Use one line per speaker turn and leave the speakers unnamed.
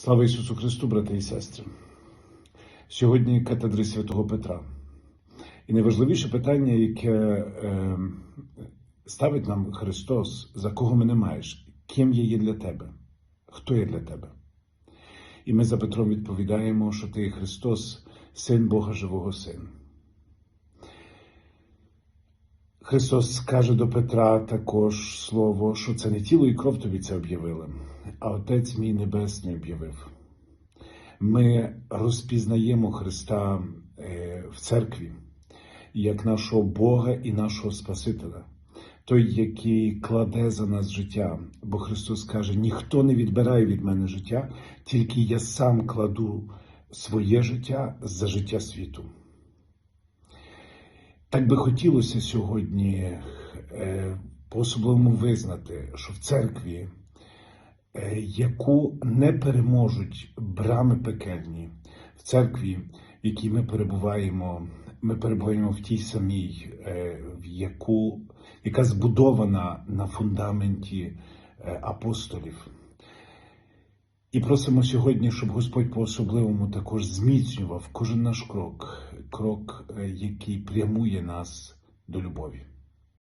Слава Ісусу Христу, брати і сестри. Сьогодні катедри святого Петра. І найважливіше питання, яке е, ставить нам Христос, за кого мене маєш, ким я є для тебе, хто є для тебе. І ми за Петром відповідаємо, що ти Христос, син Бога живого Син. Христос каже до Петра також слово, що це не тіло і кров тобі це об'явили, а Отець мій Небесний об'явив. Ми розпізнаємо Христа е, в церкві як нашого Бога і нашого Спасителя, той, який кладе за нас життя. Бо Христос каже: ніхто не відбирає від мене життя, тільки я сам кладу своє життя за життя світу. Так би хотілося сьогодні е, по-особливому визнати, що в церкві, е, яку не переможуть брами пекельні, в церкві, в якій ми перебуваємо, ми перебуваємо в тій самій, е, в яку, яка збудована на фундаменті апостолів. І просимо сьогодні, щоб Господь по-особливому також зміцнював кожен наш крок, крок, е, який прямує нас до любові.